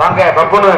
வாங்க பப்புனு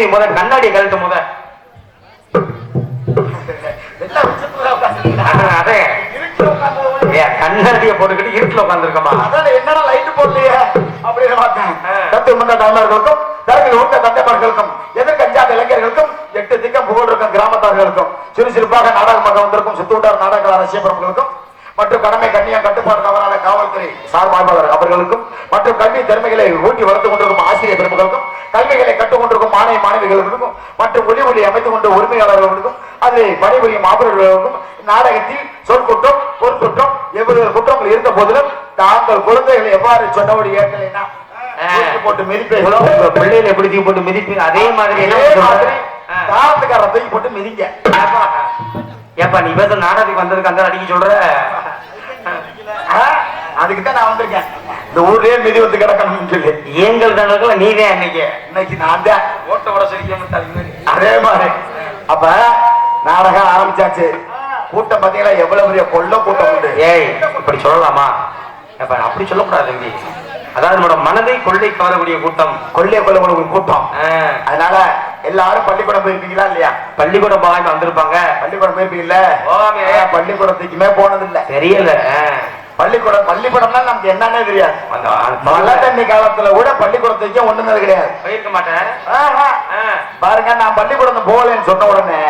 அட மூதி கண்ணாடி கழட்டு முத. கண்ணாடிய போட்டுக்கிட்டு இருட்டுல உட்காந்துருக்கமா என்னடா லைட் போடலையே? அப்படின்னு பார்த்தேன். தத்து முன்ன தமிழர்களுக்கும் தரத்தில் உள்ள தந்தைமார்களுக்கும் எதிர்கஞ்சாத இளைஞர்களுக்கும் எட்டு திக்கம் புகழ் இருக்கும் கிராமத்தார்களுக்கும் சிறு சிறுப்பாக நாடகமாக வந்திருக்கும் சுத்தூட்டார் நாடக அரசியபுரங்களுக்கும் மற்றும் கடமை கண்ணியம் கட்டுப்பாடு தவறான காவல்துறை சார்பாளர் அவர்களுக்கும் மற்றும் கல்வி திறமைகளை ஊட்டி வளர்த்துக் கொண்டிருக்கும் ஆசிரியர் பெருமக்களுக்கும் கல்விகளை கற்றுக் கொண்டிருக்கும் மாணவி மாணவிகளுக்கும் மற்றும் ஒளி ஒளி அமைத்துக் கொண்ட உரிமையாளர்களுக்கும் அதை பணிபுரியும் மாணவர்களுக்கும் நாடகத்தில் சொற்குற்றம் பொற்குற்றம் எவ்வளவு குற்றங்கள் இருந்த போதிலும் தாங்கள் குழந்தைகளை எவ்வாறு சொன்னபடி ஏற்கலைன்னா போட்டு மிதிப்பீர்களோ உங்க பிள்ளைகளை போட்டு மிதிப்பீங்க? அதே மாதிரி தூக்கி போட்டு மிதிங்க. ஏப்பா, நீ பேச நாடகத்துக்கு வந்ததுக்கு அந்த அடிக்க சொல்ற? ஆ, அதுக்கு தான் நான் வந்திருக்கேன். இந்த ஊர்லயே மிதி வந்து கிடக்கணும்னு சொல்லி. எங்கள் தனக்குள்ள நீதான் இன்னைக்கு இன்னைக்கு நான் தான். ஓட்டோட சிரிக்காம அதே மாதிரி. அப்ப நாடகம் ஆரம்பிச்சாச்சு. கூட்டம் பாத்தீங்களா? எவ்வளவு பெரிய கொள்ள கூட்டம் உண்டு. ஏய் இப்படி சொல்லலாமா? ஏப்பா அப்படி சொல்லக்கூடாது தம்பி அதாவது நம்மளோட மனதை கொள்ளை கவரக்கூடிய கூட்டம். கொள்ளைய கொள்ள ஒரு கூட்டம். ஆ, அதனால எல்லாரும் பள்ளிக்கூடம் போயிருப்பீங்களா இல்லையா? பள்ளிக்கூடம் போகாம வந்திருப்பாங்க. பள்ளிக்கூடம் போயிருப்பீங்கல்ல? பள்ளிக்கூடத்துக்குமே போனதில்லை. தெரியல. ஆ. பள்ளிக்கூடம் பள்ளிக்கூடம்னா நமக்கு என்னன்னே தெரியாது. மழை தண்ணி காலத்துல கூட பள்ளிக்கூடத்துக்கு ஒண்ணுனது கிடையாது. போயிருக்க மாட்டேன். பாருங்க நான் பள்ளிக்கூடம் போகலன்னு சொன்ன உடனே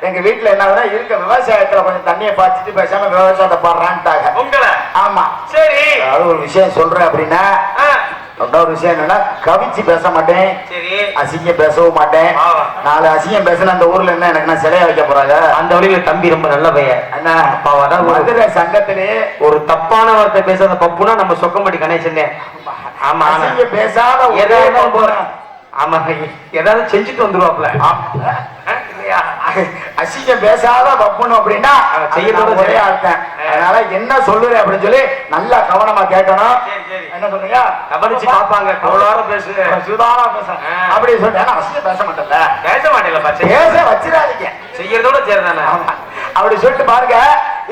எங்க வீட்டுல என்ன இருக்க விவசாயத்துல கொஞ்சம் தண்ணியை பாய்ச்சிட்டு பேசாம விவசாயத்தை பாடுறான்ட்டாங்க. உங்களை? ஆமா. சரி. ஒரு விஷயம் சொல்றேன் அப்படின்னா இன்னொரு விஷயம் என்னன்னா கவிச்சு பேச மாட்டேன். அசிங்கம் பேசவும் மாட்டேன். நாலு அசிங்கம் பேசின அந்த ஊர்ல என்ன எனக்கு சிலையா வைக்க போறாங்க? அந்த வழியில தம்பி ரொம்ப நல்ல பையன். என்ன மதுரை சங்கத்திலே ஒரு தப்பான வார்த்தை பேசாத பப்புனா நம்ம சொக்கம்பட்டி கணேசன். ஆமா பேசாத ஏதாவது ஆமா ஏதாவது செஞ்சுட்டு வந்துருவாப்ல அசிங்கம் பேசாத பப்புன்னு அப்படின்னா ஒரே. அர்த்தம். அதனால என்ன சொல்லுறேன் அப்படின்னு சொல்லி நல்லா கவனமா கேட்கணும். என்ன சொல்றீங்க? கவனிச்சு பார்ப்பாங்க கவலார பேசு. சுதாரா பேசுறேன். அப்படி சொல்லிட்டு அசிங்க பேச மாட்டேன்ல. பேச மாட்டேன்ல பேச வச்சிடாதீங்க. செய்யறதோட சரிதானே ஆமா. அப்படி சொல்லிட்டு பாருங்க.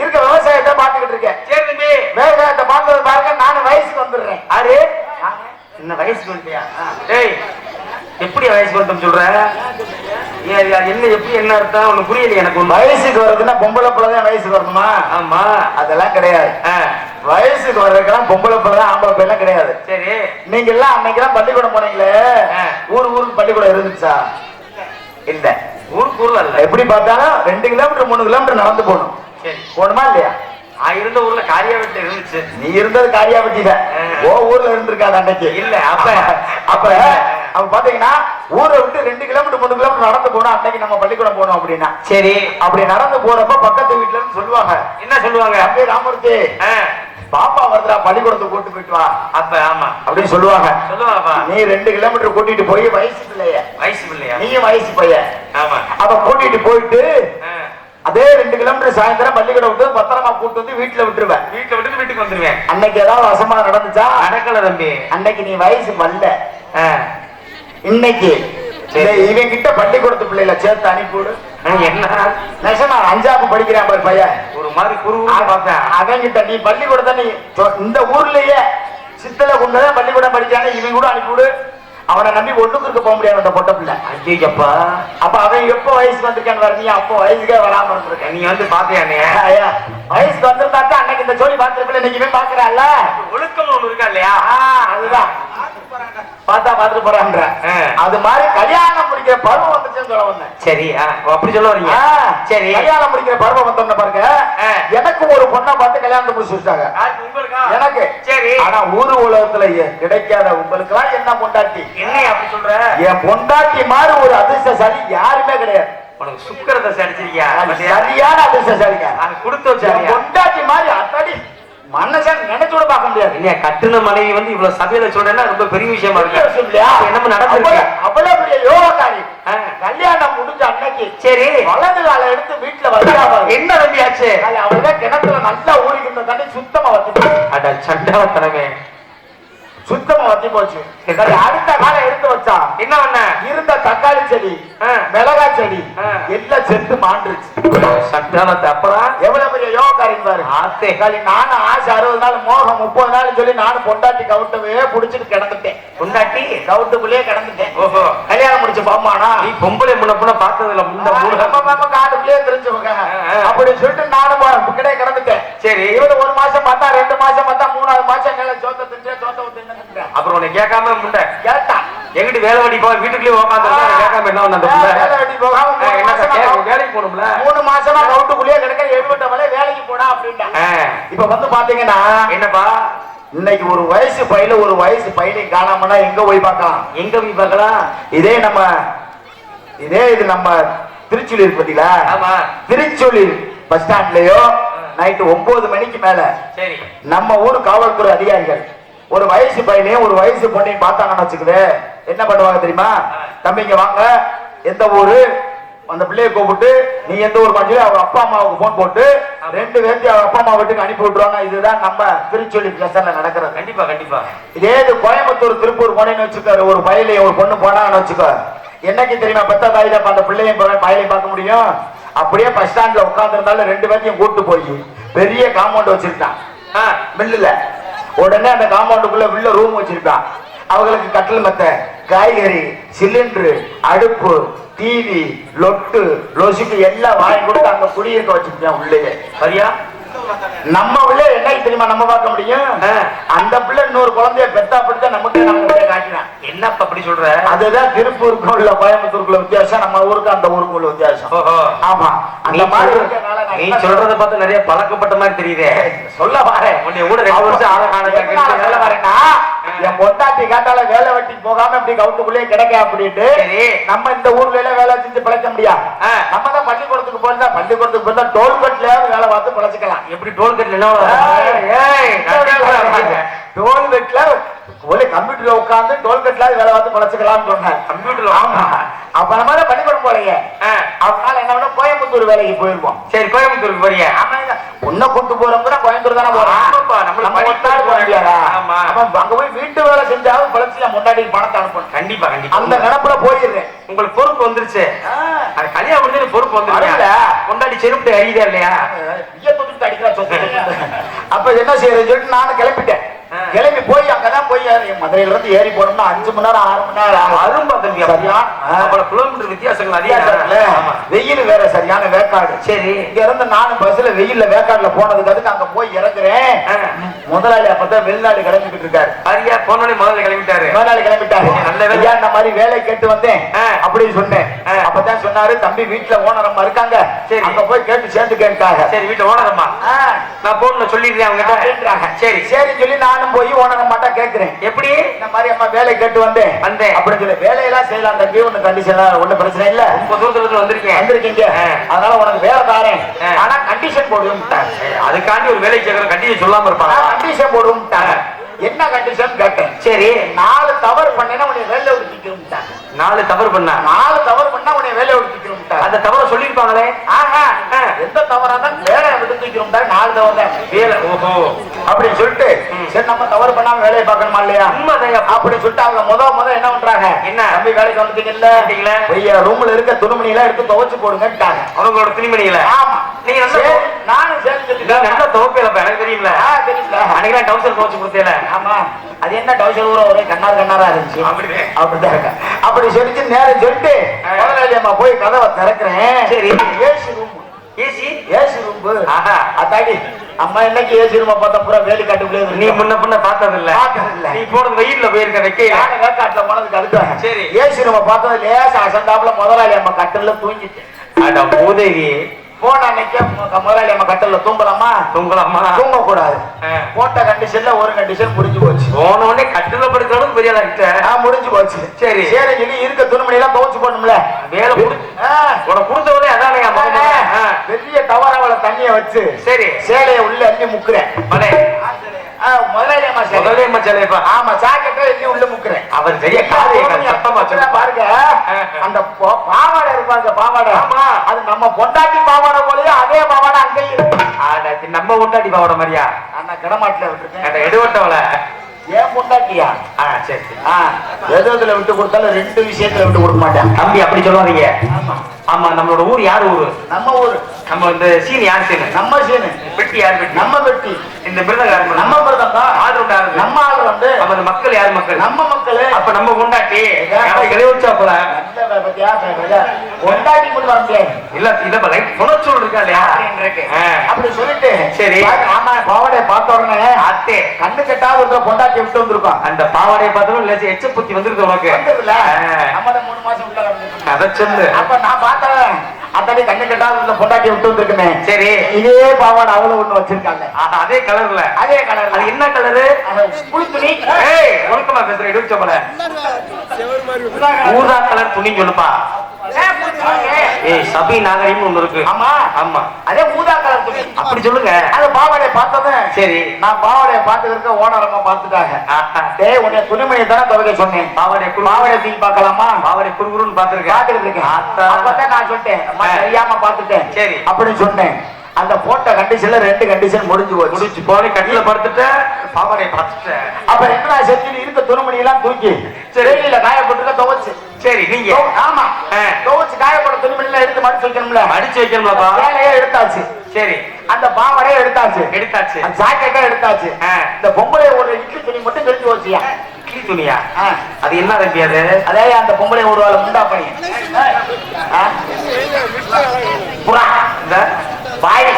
இருக்க விவசாயத்தை பார்த்துக்கிட்டு இருக்கேன். சரி தம்பி. விவசாயத்தை பார்த்தது பாருங்க. நானும் வயசுக்கு வந்துடுறேன். ஆறு என்ன வயசுக்கு வந்துட்டியா? டேய் எப்படி வயசுக்கு வந்து சொல்ற? ஏய், அது என்ன எப்படி என்ன அர்த்தம்? உனக்கு புரியல எனக்கு ஒண்ணு வயசுக்கு வர்றதுன்னா பொம்பளை பிள்ளை தான் வயசுக்கு வரணுமா? ஆமா. அதெல்லாம் கிடையாது. வயசுக்கு வர்றதுக்கெல்லாம் பொம்பளை பிள்ளை தான் ஆம்பளை பிள்ளை கிடையாது. சரி. நீங்க எல்லாம் அன்னைக்கெல்லாம் பள்ளிக்கூடம் போனீங்களே. ஊர் ஊருக்கு பள்ளிக்கூடம் இருந்துச்சா? இல்ல. ஊருக்கு ஊர்ல இல்ல. எப்படி பார்த்தாலும் ரெண்டு கிலோமீட்டர் மூணு கிலோமீட்டர் நடந்து போகணும். சரி. போகணுமா இல்லையா? நான் இருந்த ஊர்ல காரியா வீட்டு இருந்துச்சு. நீ இருந்தது காரியாபட்டியில. ஆ. ஓ ஊர்ல இருந்திருக்காது அன்னைக்கு. இல்ல, அப்ப. அப்ப அப்ப பாத்தீங்கன்னா ஊரை விட்டு ரெண்டு கிலோமீட்டர் மூணு கிலோமீட்டர் நடந்து போனோம் அன்னைக்கு நம்ம பள்ளிக்கூடம் போனோம் அப்படின்னா. சரி. அப்படி நடந்து போறப்ப பக்கத்து வீட்டுல இருந்து சொல்லுவாங்க. என்ன சொல்லுவாங்க? தம்பி ராமூர்த்தி பாப்பா வருதுடா பள்ளிக்கூடத்துக்கு கூட்டு போயிட்டு வா. அப்ப ஆமா. அப்படின்னு சொல்லுவாங்க. சொல்லுவாங்கப்பா நீ ரெண்டு கிலோமீட்டர் கூட்டிட்டு போய் வயசு பிள்ளைய. வயசு பிள்ளையா? நீயும் வயசு பையன். ஆமா. அவ கூட்டிட்டு போயிட்டு அதே ரெண்டு கிலோமீட்டர் சாயந்தரம் பள்ளிக்கூடம் விட்டு பத்திரமா கூட்டு வந்து வீட்டுல விட்டுருவேன். வீட்டுல விட்டு வீட்டுக்கு வந்துருவேன். அன்னைக்கு ஏதாவது அசம்பவம் நடந்துச்சா? நடக்கல தம்பி. அன்னைக்கு நீ வயசு வரல. ஆ, இன்னைக்கு. இவன் கிட்ட பள்ளிக்கூடத்து பிள்ளைல சேர்த்து அனுப்பிவிடு. என்ன? நெசமா அஞ்சாப்பு படிக்கிறான் பாரு பையன். ஒரு மாதிரி குறுகுறு பார்த்தேன். அவன் கிட்ட நீ பள்ளிக்கூடத்தை நீ இந்த ஊர்லயே சித்தல கொண்டுதான் பள்ளிக்கூடம் படிக்கிறானே இவன் கூட அனுப்பிவிடு. அவனை நம்பி ஒண்ணுக்கு இருக்க போக முடியாது அந்த பொட்ட பிள்ளை. ஐயப்பா அப்ப அவன் எப்ப வயசுக்கு வந்திருக்கான்னு வர நீ அப்போ வயசுக்கே வராம இருந்திருக்க. நீ வந்து பாத்தியானே வயசுக்கு வந்திருந்தாக்கா அன்னைக்கு இந்த ஜோலி பார்த்திருப்பில்ல இன்னைக்கு பாக்குறான்ல ஒழுக்கம் ஒண்ணு இருக்கா இல்லையா? அதுதான். பார்த்தா பார்த்துட்டு போறான்ற. அது மாதிரி கல்யாணம் முடிக்கிற பருவம் வந்துச்சுன்னு சொல்ல வந்தேன். சரி அப்படி சொல்ல வரீங்க. சரி. கல்யாணம் முடிக்கிற பருவம் வந்தோம்னு பாருங்க. எனக்கு ஒரு பொண்ணை பார்த்து கல்யாணத்தை முடிச்சு வச்சாங்க எனக்கு. சரி. ஆனா ஊரு உலகத்துல கிடைக்காத உங்களுக்கு எல்லாம் என்ன பொண்டாட்டி? என்ன அப்படி சொல்ற? என் பொண்டாட்டி மாதிரி ஒரு அதிர்ஷ்டசாலி யாருமே கிடையாது. உனக்கு சுக்கரத்தை பாத்தியா? சரியான அதிர்ஷ்டசாலிங்க. அது கொடுத்து வச்சாரியா? பொண்டாட்டி மாதிரி அத்தடி மனுஷன் நினைச்சு கூட பார்க்க முடியாது. இல்லையா கட்டுன மனைவி வந்து இவ்வளவு சபையில சொல்றேன்னா ரொம்ப பெரிய விஷயமா இருக்கு இல்லையா? இப்ப என்னமோ நடந்திருக்கு. அவ்வளவு- பெரிய யோகக்காரி. கல்யாணம் முடிஞ்ச அன்னைக்கு சரி. வலது காலை எடுத்து வீட்டுல வந்தாங்க என்ன தம்பியாச்சு அவளுதான் கிணத்துல நல்லா ஊறிக்கிற தண்ணி சுத்தமா வச்சு அட சண்டாளத்தனமே சுத்தமா வத்தி போச்சு. அடுத்த காலம் எடுத்து வச்சா? என்ன பண்ண? இருந்த தக்காளி செடி ஆ. மிளகா செடி. எல்லாம் செத்து மாண்டுருச்சு. சண்டாளத்தை அப்புறம்? எவ்வளவு பெரிய யோகக்காரி பாரு. ஆத்தே. சரி, நானும் ஆசை அறுபது நாள் மோகம் முப்பது நாள் சொல்லி நானும் பொண்டாட்டி கவுட்டவே புடிச்சிட்டு கிடந்துட்டேன். பொண்டாட்டி? கவுட்டுக்குள்ளேயே கிடந்துட்டேன். ஓஹோ. கல்யாணம் முடிச்ச பாமானா நீ பொம்பளை முன்ன புண்ண பார்த்ததுல முன்ன காட்டுக்குள்ளேயே தெரிஞ்சவங்க ஆ, ஆ. அப்படி சொல்லிட்டு நானும் கிடையே கிடந்துட்டேன். சரி. இவரு ஒரு மாசம் பார்த்தா ரெண்டு மாசம் பார்த்தா மூணாவது மாசம் சோத்த தின்றேன் உன்னை கேட்காம முண்டை கேட்டா. எங்கிட்டு வேலை வடி போ வீட்டுக்குள்ளேயே உட்காந்து கேட்காம என்ன அந்த வேலைக்கு போகணும்ல? மூணு மாசமா கவுட்டுக்குள்ளேயே கிடக்க எழுபட்ட வரை வேலைக்கு போடா அப்படின்ட்டா. இப்ப வந்து பாத்தீங்கன்னா என்னப்பா? இன்னைக்கு ஒரு வயசு பையில ஒரு வயசு பையனை காணாமனா எங்க போய் பார்க்கலாம்? எங்க போய் பார்க்கலாம்? இதே நம்ம இதே இது நம்ம திருச்சூலி இருக்கு பாத்தீங்களா ஆமா. திருச்சூலி பஸ் ஸ்டாண்ட்லயோ நைட்டு ஒன்பது மணிக்கு மேல. சரி. நம்ம ஊர் காவல்துறை அதிகாரிகள் ஒரு வயசு பையனையும் ஒரு வயசு பொண்ணையும் பார்த்தாங்கன்னு வச்சுக்குது என்ன பண்ணுவாங்க தெரியுமா? தம்பிங்க வாங்க. எந்த ஊரு? அந்த பிள்ளைய கூப்பிட்டு நீ எந்த ஊர் மாதிரி அவங்க அப்பா அம்மாவுக்கு போன் போட்டு ரெண்டு பேர்த்தையும் அவங்க அப்பா அம்மா வீட்டுக்கு அனுப்பி விட்டுருவாங்க. இதுதான் நம்ம திருச்சொல்லி பிளஸ்ல நடக்கிறது. கண்டிப்பா கண்டிப்பா. இதே இது கோயம்புத்தூர் திருப்பூர் போனேன்னு வச்சுக்கோ ஒரு பையிலையும் ஒரு பொண்ணு போனான்னு வச்சுக்கோ என்னைக்கு தெரியுமா பெத்த தாயில அந்த பிள்ளையும் பையலையும் பார்க்க முடியும்? அப்படியே பஸ் ஸ்டாண்ட்ல உட்கார்ந்து இருந்தாலும் ரெண்டு பேர்த்தையும் கூட்டு போய் பெரிய காம்பவுண்ட் வச்சிருக்கான். மில்லுல. உடனே அந்த காம்பவுண்டுக்குள்ள உள்ள ரூம் வச்சிருக்கான் அவங்களுக்கு கட்டில் மெத்த காய்கறி சிலிண்டரு அடுப்பு டிவி லொட்டு லொசுக்கு எல்லாம் வாங்கி கொடுத்து அங்க குடியிருக்க வச்சிருக்கேன் உள்ளேயே. சரியா? நம்ம பிள்ளை என்னைக்கு தெரியுமா நம்ம பார்க்க முடியும். அந்த பிள்ளை இன்னொரு குழந்தைய பெத்தா பிடிச்சா நமக்கு என்னப்பா அப்படி சொல்ற? அதுதான் திருப்பூருக்கும் உள்ள கோயம்புத்தூருக்குள்ள வித்தியாசம் நம்ம ஊருக்கு அந்த ஊருக்கு உள்ள வித்தியாசம். ஆமா. அந்த மாதிரி நீ சொல்றத? பார்த்து நிறைய பழக்கப்பட்ட மாதிரி தெரியுதே. சொல்ல வரேன் உன்னை கூட ரெண்டு வருஷம் ஆள காண எதனால சொல்ல வரேன்னா என் பொண்டாட்டி காட்டால வேலை வெட்டி போகாம இப்படி கவுட்டுக்குள்ளேயே கிடைக்க அப்படின்ட்டு. நம்ம இந்த ஊர்ல எல்லாம் வேலை செஞ்சு பிழைக்க முடியாது ஆ. நம்ம தான் பள்ளிக்கூடத்துக்கு போயிருந்தா பள்ளிக்கூடத்துக்கு போயிருந்தா டோல்கட்ல வேலை பார்த்து பிழைச்சிக்கலாம். எப்படி டோல்கேட்ல என்ன. டோல்கேட்ல ஒரே கம்ப்யூட்டர்ல உட்கார்ந்து டோல்கேட்ல வேலை பார்த்து பழச்சுக்கலாம்னு சொன்னேன். கம்ப்யூட்டர்ல ஆமா. அப்ப நம்ம பள்ளிக்கூடம் போலையே. அதனால என்ன பண்ண கோயம்புத்தூர் வேலைக்கு போயிருப்போம் சரி ஆமா இல்ல, உன்னை கொண்டு போறப்ப கோயம்புத்தூர் தானே போறோம். போறாங்க. அங்க போய் வீட்டு வேலை செஞ்சாலும் பழச்சு என் முன்னாடி பணத்தை அனுப்பணும். கண்டிப்பா அந்த நினப்புல போயிடுறேன். உங்களுக்கு பொறுப்பு வந்துருச்சு. அது கல்யாணம் முடிஞ்சு பொறுப்பு. வந்துருச்சு. கொண்டாடி செருப்பு அறியுதா இல்லையா? ஐயா தொட்டுட்டு அடிக்கிறா. அப்ப என்ன செய்யறது சொல்லிட்டு நானும் கிளம்பிட்டேன் ஆ. கிளம்பி போய் அங்கதான் போய் மதுரையில இருந்து ஏறி போனோம்னா அஞ்சு மணி நேரம் ஆறு மணி நேரம். அரும்பா தம்பி சரியா? ஆ. அவ்வளவு கிலோமீட்டர் வித்தியாசங்கள் வித்தியாசத்துல அதிகம் ஆமா. வெயில் வேற சரியான வேக்காடு சரி இங்க இருந்து நானும் பஸ்ல வெயில்ல வேக்காடுல போனதுக்கு அதுக்கு அங்க போய் இறங்குறேன். முதலாளி அப்பதான் வெளிநாடு கிளம்பிட்டு இருக்காரு. அரியா போனோடனே முதல்ல கிளம்பிட்டாரு. முதலாளி கிளம்பிட்டாரு. நல்ல. ஐயா இந்த மாதிரி வேலை கேட்டு வந்தேன். அப்படின்னு சொன்னேன். அப்பதான் சொன்னாரு தம்பி வீட்டுல ஓனர் அம்மா இருக்காங்க. சரி. அங்க போய் கேட்டு சேர்ந்து கேட்டாங்க சரி வீட்டுல ஓனரம்மா. நான் போன்ல சொல்லிடுறேன் அவங்க அப்படின்றாங்க. சரி. சரி சொல்லி நானும் போய் ஓனர் அம்மாட்ட கேட்கிறேன் எப்படி? இந்த மாதிரி அம்மா வேலை கேட்டு வந்தேன். வந்தேன். அப்படின்னு சொல்லி வேலையெல்லாம் செய்யலாம் தம்பி ஒண்ணு கண்டிஷன் ஒண்ணு பிரச்சனை இல்ல. ரொம்ப தூரத்துல வந்திருக்கேன் வந்திருக்கீங்க. அதனால உனக்கு வேலை தாரேன். ஆனா கண்டிஷன் சரி, அதுக்காண்டி ஒரு வேலை கேட்கற கண்டிப்பா சொல்லாம இருப்பாங்க கண்டிஷன் போடுவோம்ட்டாங்க. என்ன கண்டிஷன் கேட்டேன். சரி நாலு தவறு பண்ணேன்னா உன்னை வேலை விடுத்திக்கிறோம்ட்டாங்க நாலு தவறு பண்ணா? நாலு தவறு பண்ணா உன்னை வேலை விடுத்திக்கிறோம்ட்டாங்க அந்த தவறை சொல்லிருப்பாங்களே ஆஹா. எந்த தவறா தான் வேலை விடுத்திக்கிறோம்ட்டாங்க நாலு தவறு தான். வேலை ஓஹோ. அப்படின்னு சொல்லிட்டு. சரி நம்ம தவறு பண்ணாம வேலையை பார்க்கணுமா இல்லையா? உண்மைதான் அப்படி சொல்லிட்டு அவங்க முத முத என்ன பண்றாங்க? என்ன? தம்பி வேலைக்கு வந்துட்டீங்கல்ல. ஐயா ரூம்ல இருக்க துணிமணி எல்லாம் எடுத்து துவைச்சு போடுங்கட்டாங்க அவங்களோட துணிமணியில? ஆமா. நீங்க நானும் சரி நீ சொல்லிட்டேன் நல்லா துவப்பேலப்பா எனக்கு தெரியும்ல? ஆ, தெரியுங்களா? அன்னைக்கு டவுசர் துவச்சு கொடுத்தேல. ஆமா. அது என்ன டவுசர் ஊர ஒரே கண்ணார் கண்ணாரா இருந்துச்சு. அப்படிதான். இருக்கா. அப்படி சொல்லிட்டு நேரம் சொல்லிட்டு ஆ. முதலாளி அம்மா போய் கதவை திறக்கிறேன். சரி. AC room AC AC room ஆஹா. அத்தாடி அம்மா இன்னைக்கு ஏசி ரூம் பார்த்தா பூரா வேலி காட்டுக்குள்ளே நீ முன்ன பின்ன பார்த்தது இல்ல. நீ போனது வெயில்ல போயிருக்க நானும் வேக்காட்டுல போனதுக்கு அதுக்கு சரி. ஏசி ரூம் பார்த்தது லேசா அசந்தாப்புல முதலாளி அம்மா கட்டில தூங்கிட்டு. அட பூதேவி போன அன்னைக்கு முதலாளி கட்டில தூங்கலாமா? தூங்கலாமா? தூங்க கூடாது. போட்ட கண்டிஷன்ல ஒரு கண்டிஷன் முடிஞ்சு போச்சு. போன உடனே கட்டில அளவுக்கு பெரிய முடிஞ்சு போச்சு. சரி. சரி சொல்லி இருக்க துணிமணி எல்லாம் போடணும்ல. வேலை. உனக்கு கொடுத்த உடனே அதானே. பெரிய டவராவள தண்ணிய வச்சு சரி. சேலைய உள்ள அள்ளி முக்குறேன். முதலாளி அம்மா ஆமா சாக்கெட்டை எள்ளி உள்ள முக்குறேன். அவர் சரியா காதை சத்தமா சொல்லு பாருங்க. அந்த பாவாடை இருப்பாங்க பாவாடை. அது நம்ம பொண்டாட்டி பாவாடை போலயே அதே பாவாடை அங்கேயும் இருக்கு ஆடா, இது நம்ம பாவோட மாதிரியா? நான் கிடமாட்டில விட்டுருக்கேன். அந்த எடுவட்டவள ஏன் பொண்டாட்டியா ஆ சரி சரி. ஆ, எது எதுல விட்டு கொடுத்தாலும் ரெண்டு விஷயத்துல விட்டு கொடுக்க மாட்டேன். தம்பி அப்படி சொல்லாதீங்க. ஆமா. ஆமா நம்மளோட ஊர் யார் ஊரு? நம்ம ஊரு. நம்ம இந்த சீன் யார் சீனு? நம்ம சீனு. வெட்டி யார் வெட்டி? நம்ம வெட்டி. இந்த மிருதங்க நம்ம பிரதம் தான் ஆள் உண்டு ஆள் நம்ம ஆள் வந்து நம்ம மக்கள் யார் மக்கள்? நம்ம மக்களு. அப்ப நம்ம கொண்டாட்டி யாரை வச்சா போல. நல்ல வே- பத்தியா, வே- வே- கொண்டாடி கொண்டு வர முடியாது. இல்ல இல்ல லைட் புணர்ச்சூல் இருக்கா இல்லையா. அப்படி சொல்லிட்டு சரி. ஆமா பாவாடைய பார்த்த உடனே அத்தே. கண்ணு கெட்டாத ஒரு பொண்டாட்டி விட்டு வந்திருக்கோம் அந்த பாவாடையை பார்த்தாலும் இல்ல எச்ச புத்தி வந்துருது உனக்கு. நம்ம மூணு மாசம் உள்ள. அத சொல்லு. அப்ப நான் பார்த்தேன். அத்தனை கண்ணு ஒரு பொண்டாட்டி விட்டு வந்திருக்குமே. சரி. இதே பாவாடை அவ்வளவு ஒண்ணு வச்சிருக்காங்க. அதே கலர்ல அதே கலர் அது என்ன கலரு புளி துணி. ஏய் ஒழுக்கமா பேசுற இடுச்ச போல ஊதா கலர் துணி சொல்லுப்பா? ஏய் சபை நாகரிகம் ஒண்ணு இருக்கு. ஆமா. ஆமா. அதே ஊதா கலர் துணி அப்படி சொல்லுங்க. அந்த பாவாடைய பார்த்ததும் சரி. நான் பாவாடைய பார்த்துக்கிறக்க ஓனரம்மா பார்த்துட்டாங்க. டேய் உன்னை துணிமணி தானே துவைக்க சொன்னேன். பாவாடை குரு பாவாடை தூக்கி பார்க்கலாமா? பாவாடை குறுகுறுன்னு இருக்கேன். ஆத்தா. அப்பதான் நான் சொல்லிட்டேன். தெரியாம பார்த்துட்டேன். சரி. அப்படின்னு சொன்னேன். அந்த போட்ட கண்டிஷன்ல ரெண்டு கண்டிஷன் முடிஞ்சு போச்சு. முடிச்சு போய் கட்டில படுத்துட்ட பாவாடையை பார்த்துட்டேன் அப்ப என்ன செஞ்சு இருக்க துணிமணி எல்லாம் தூக்கி? சரி. வெயில காயப்பட்டுருக்க துவைச்சு. சரி நீங்க. ஆமா. துவைச்சு காயப்பட்ட துணிமணி எல்லாம் எடுத்து மடிச்சு வைக்கணும்ல. அடிச்சு வைக்கணும்லப்பா. வேலையே எடுத்தாச்சு. சரி. அந்த பாவாடையே எடுத்தாச்சு. எடுத்தாச்சு. அந்த ஜாக்கெட்டே எடுத்தாச்சு. இந்த பொம்பளை ஒரு இட்லி துணி மட்டும் தெரிஞ்சு வச்சியா? இட்லி துணியா. அது என்ன தம்பி அது? அதே அந்த பொம்பளை ஒரு முண்டா பண்ணி ஆ? புறா இந்த பாடி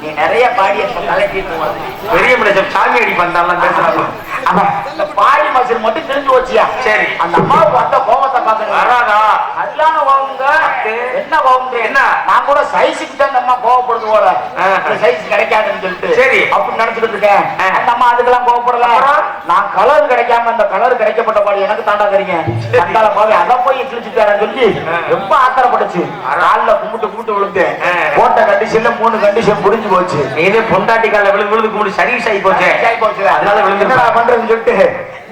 நீ நிறைய பாடி கலட்டிட்டு வர. பெரிய மனுஷன் சாமி அடி பந்தாலாம் பேசுறாங்க அவன் இந்த பாடி மசில் மட்டும் தெரிஞ்சு வச்சியா சரி. அந்த அம்மாவுக்கு வந்த கோபத்தை பார்க்கணும் வராதா அது சரியான கோவங்க என்ன கோவம் என்ன? நான் கூட சைஸுக்கு தான் அம்மா கோவப்படுது போல. சைஸ் கிடைக்காதுன்னு சொல்லிட்டு சரி. அப்படி நினைச்சிட்டு இருக்கேன். அந்த அம்மா அதுக்கெல்லாம் கோவப்படல? நான் கலர் கிடைக்காம அந்த கலர் கிடைக்கப்பட்ட பாடு எனக்கு தாண்டா தெரியுங்க கண்டால போய் அதை போய் கிழிச்சுட்டாரன் சொல்லி. ரொம்ப ஆத்திரப்பட்டுச்சு காலில் கும்பிட்டு கும்பிட்டு விழுந்தேன். போட்ட கண்டிஷன்ல மூணு கண்டிஷன் புரிஞ்சு போச்சு. நீனே பொண்டாட்டி கால விழுந்து விழுந்து கும்பிட்டு சர்வீஸ் ஆகி போச்சே அதனால விழுந்து. பண்றதுன்னு சொல்லிட்டு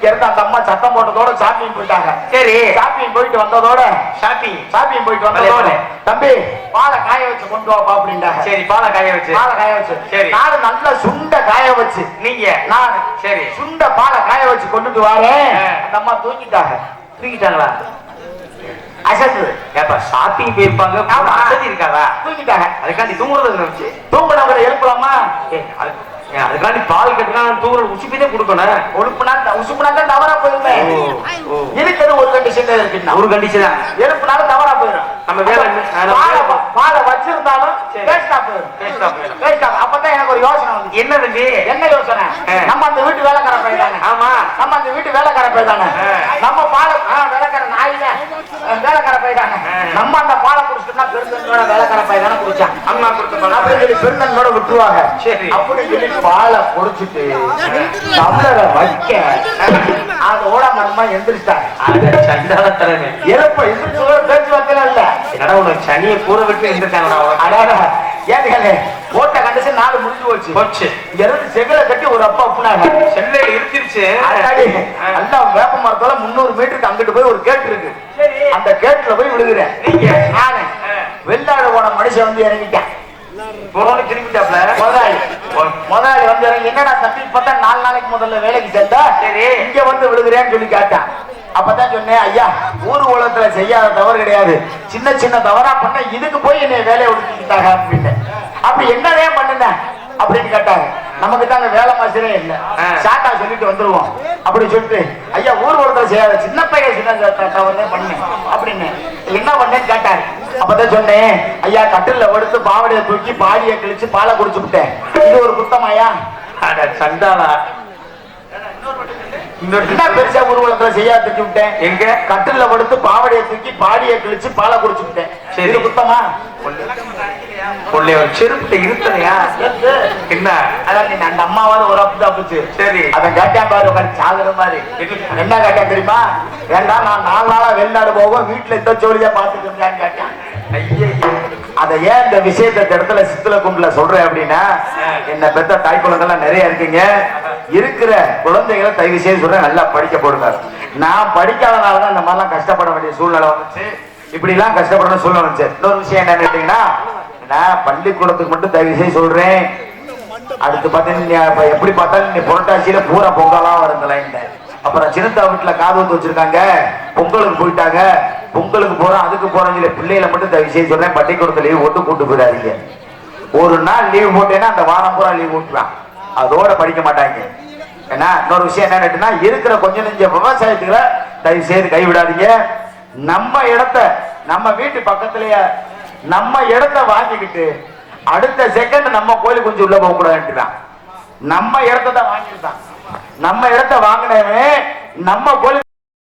இருந்து அந்த அம்மா சத்தம் போட்டதோட ஷாப்பிங் போயிட்டாங்க. சரி. ஷாப்பிங் போயிட்டு வந்ததோட ஷாப்பிங் ஷாப்பிங் போயிட்டு வந்ததோட. தம்பி பாலை காய வச்சு கொண்டு வாப்பா அப்படின்ட்டாங்க. சரி பாலை காய வச்சு. பாலை காய வச்சு. சரி. நாலு நல்ல சுண்ட காய வச்சு. நீங்க. நான் சரி. சுண்ட பாலை காய வச்சு கொண்டுட்டு வரேன். அந்த அம்மா தூக்கிட்டாங்க தூக்கிட்டாங்களா அசந்து ஏப்பா ஷாப்பிங் போயிருப்பாங்க. வசதி இருக்காதா தூக்கிட்டாங்க அதுக்காண்டி தூங்குறது நினைச்சு தூங்கினவங்களை எழுப்பலாமா? அதுக்காண்டி பால் கட்டுனா தூங்குறது உச்சிப்பே கொடுக்கணும். ஒழுப்புனா உசுப்புனா தான் தவறா போயிருமே. ஓ. இருக்கிறது ஒரு கண்டிஷன் இருக்குன்னா? ஒரு கண்டிஷன் எழுப்புனாலும் தவறா நம்ம வேலை பாலை வச்சிருந்தாலும் சரி. வேஸ்டா போயிடும். Waste ஆ போயிடும். வேஸ்டா அப்பதான் எனக்கு ஒரு யோசனை வந்து என்ன தம்பி? என்ன யோசனை. நம்ம அந்த வீட்டு வேலைக்கார பையன் தானே ஆமா. நம்ம அந்த வீட்டு வேலைக்கார பையன் தானே. நம்ம பாலை வேலைக்கார நாயில. வேலைக்கார பையன் தானே. நம்ம அந்த பாலை குடிச்சிட்டோம்னா பெருந்தன்மையோட வேலைக்கார பையன் தானே குடிச்சான். அம்மா கொடுத்த பால். அப்படின்னு சொல்லி பெருந்தன்மையோட விட்டுருவாங்க. சரி. அப்படி சொல்லி பாலை குடிச்சிட்டு தமிழரை வைக்க அதோட சண்டால தலைமை எழுப்ப எந்திரிச்சு உனக்கு சனியை கூற விட்டு. அடாடா ஏன் போட்ட கண்டிஷன் நாலு முடிஞ்சு போச்சு. போச்சு. இங்க இருந்து செங்கலை கட்டி ஒரு அப்பா அப்புனாங்க செல்லையில இருந்துருச்சு. நல்லா வேப்ப மரத்தோட முந்நூறு மீட்டருக்கு அங்கிட்டு போய் ஒரு கேட் இருக்கு. சரி. அந்த கேட்ல போய் விழுகிறேன். நீங்க? நானு. வெள்ளாடு போன மனுஷன் வந்து இறங்கிட்டேன். போனோன்னு திரும்பிட்டாப்ல? முதலாளி. முதலாளி வந்து இறங்கி என்னடா தம்பி பார்த்தா நாலு நாளைக்கு முதல்ல வேலைக்கு சேர்ந்தா? சரி. இங்க வந்து விழுகிறேன்னு சொல்லி கேட்டான். அப்பதான் சொன்னேன் ஐயா ஊர் உலகத்துல செய்யாத தவறு கிடையாது. சின்ன சின்ன தவறா பண்ண இதுக்கு போய் என்னை வேலையை ஒடுக்கிட்டாங்க அப்படின்னு அப்படி என்னதே பண்ணுன? அப்படின்னு கேட்டாங்க நமக்கு தான் அந்த வேலை மாசரே இல்ல. ஷார்ட்டா சொல்லிட்டு வந்துருவோம். அப்படி சொல்லிட்டு ஐயா ஊர் உலகத்துல செய்யாத சின்ன பையன் சின்ன த- தவறு பண்ணேன் அப்படின்னு. என்ன பண்ணேன்னு கேட்டாரு. அப்பதான் சொன்னேன் ஐயா கட்டில்ல படுத்து பாவடையை தூக்கி பாடியை கிழிச்சு பாலை குடிச்சு விட்டேன். இது ஒரு குத்தமாயா? அட சண்டாளா. இன்னொரு என்ன பெருசா ஊர்வலத்துல செய்யா தூக்கி விட்டேன். எங்க? கட்டில்ல படுத்து பாவடையை தூக்கி பாடியை கிழிச்சு பாலை குடிச்சு விட்டேன். சரி. குத்தமா? செருப்புல இருத்தனையா? என்ன? அதான் நீ அந்த அம்மாவாவது ஒரு அப்பு தப்புச்சு சரி. அவன் கேட்டான் பாரு உட்காந்து சாகுற மாதிரி. என்ன? கேட்டான் தெரியுமா? ஏண்டா நான் நாலு நாளா வெளிநாடு போவோம் வீட்டுல இந்த ஜோலியா பாத்துட்டு இருந்தான்னு கேட்டான். அத ஏன் இந்த விஷயத்தை இடத்துல சித்துல கும்பல சொல்றேன் அப்படின்னா என்ன பெத்த தாய் குழந்தைலாம் நிறைய இருக்கீங்க. இருக்கிற குழந்தைகளை தயவு செய்து சொல்றேன் நல்லா படிக்க போடுங்க. நான் படிக்காதனாலதான் இந்த மாதிரிலாம் கஷ்டப்பட வேண்டிய சூழ்நிலை வந்துச்சு. இப்படி எல்லாம் கஷ்டப்படணும் சூழ்நிலை வந்துச்சு. இன்னொரு விஷயம் என்னன்னு கேட்டீங்கன்னா நான் பள்ளிக்கூடத்துக்கு மட்டும் தயவு செய்து சொல்றேன். அடுத்து பார்த்தீங்கன்னா இப்ப எப்படி பார்த்தாலும் நீ புரட்டாசியில பூரா பொங்கலா வருங்களா இந்த அப்புறம் சின்னத்தா வீட்டுல காது வந்து வச்சிருக்காங்க. பொங்கலுக்கு போயிட்டாங்க. பொங்கலுக்கு போறோம் அதுக்கு போறோம் சொல்லி பிள்ளைகளை மட்டும் தயவு செய்து சொல்றேன். பள்ளிக்கூடத்துல லீவ் போட்டு கூட்டு போயிடாதீங்க. ஒரு நாள் லீவ் போட்டேன்னா அந்த வாரம் பூரா லீவ் போட்டுருவான். அதோட படிக்க மாட்டாங்க. ஏன்னா இன்னொரு விஷயம் என்ன இருக்கிற கொஞ்ச நெஞ்ச விவசாயத்துக்குள்ள தயவு செய்து கைவிடாதீங்க. நம்ம இடத்த நம்ம வீட்டு பக்கத்துலயே நம்ம இடத்த வாங்கிக்கிட்டு அடுத்த செகண்ட் நம்ம கோயில் கொஞ்சம் உள்ள போக கூடாதுன்றான் நம்ம இடத்த தான் வாங்கிட்டான் நம்ம இடத்த வாங்கினவன் நம்ம கோழி